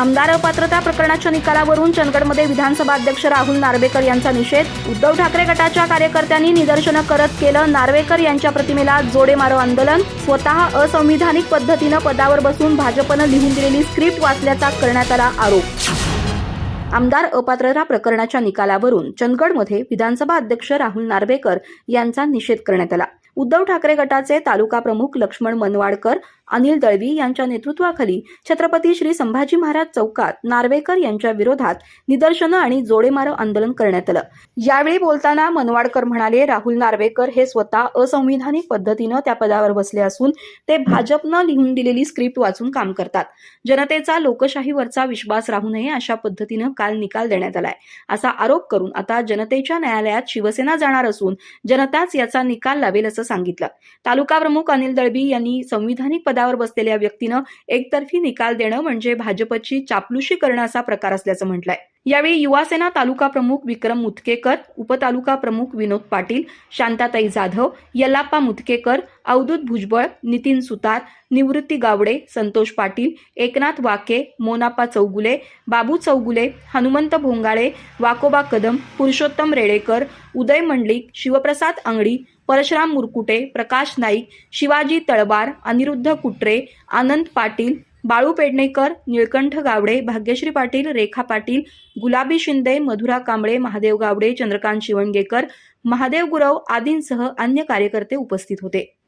आमदार अपात्रता प्रकरणाच्या निकालावरून चंदगडमध्ये विधानसभा अध्यक्ष राहुल नार्वेकर यांचा निषेध. उद्धव ठाकरे गटाच्या कार्यकर्त्यांनी निदर्शनं करत केलं नार्वेकर यांच्या प्रतिमेला जोडे मारो आंदोलन. स्वतः असंविधानिक पद्धतीनं पदावर बसून भाजपनं लिहून दिलेली स्क्रिप्ट वाचल्याचा करण्यात आला आरोप. आमदार अपात्रता प्रकरणाच्या निकालावरून चंदगडमध्ये विधानसभा अध्यक्ष राहुल नार्वेकर यांचा निषेध करण्यात आला. उद्धव ठाकरे गटाचे तालुका प्रमुख लक्ष्मण मनवाडकर अनिल दळवी यांच्या नेतृत्वाखाली छत्रपती श्री संभाजी महाराज चौकात नार्वेकर यांच्या विरोधात निदर्शनं आणि जोडेमारो आंदोलन करण्यात आलं. यावेळी बोलताना मनवाडकर म्हणाले राहुल नार्वेकर हे स्वतः असंविधानिक पद्धतीनं त्या पदावर बसले असून ते भाजपनं लिहून दिलेली स्क्रिप्ट वाचून काम करतात. जनतेचा लोकशाहीवरचा विश्वास राहू नये अशा पद्धतीनं काल निकाल देण्यात आलाय. असा आरोप करून आता जनतेच्या न्यायालयात शिवसेना जाणार असून जनताच याचा निकाल लावेल असं सांगितलं. तालुका प्रमुख अनिल दळवी यांनी संविधानिक पदावर बसलेल्या व्यक्तीनं एकतर्फी निकाल देणं म्हणजे भाजपची चापलुशी करणं असा प्रकार असल्याचं म्हटलंय. यावेळी युवासेना तालुका प्रमुख विक्रम मुतकेकर उपतालुका प्रमुख विनोद पाटील शांताताई जाधव यल्लाप्पा मुतकेकर अवधूत भुजबळ नितीन सुतार निवृत्ती गावडे संतोष पाटील एकनाथ वाके मोनापा चौगुले बाबू चौगुले हनुमंत भोंगाळे वाकोबा कदम पुरुषोत्तम रेडेकर उदय मंडलिक शिवप्रसाद अंगडी परशुराम मुरकुटे प्रकाश नाईक शिवाजी तळबार अनिरुद्ध कुट्रे आनंद पाटील बाळू पेडणेकर निळकंठ गावडे भाग्यश्री पाटील रेखा पाटील गुलाबी शिंदे मधुरा कांबळे महादेव गावडे चंद्रकांत शिवणगेकर महादेव गुरव आदींसह अन्य कार्यकर्ते उपस्थित होते.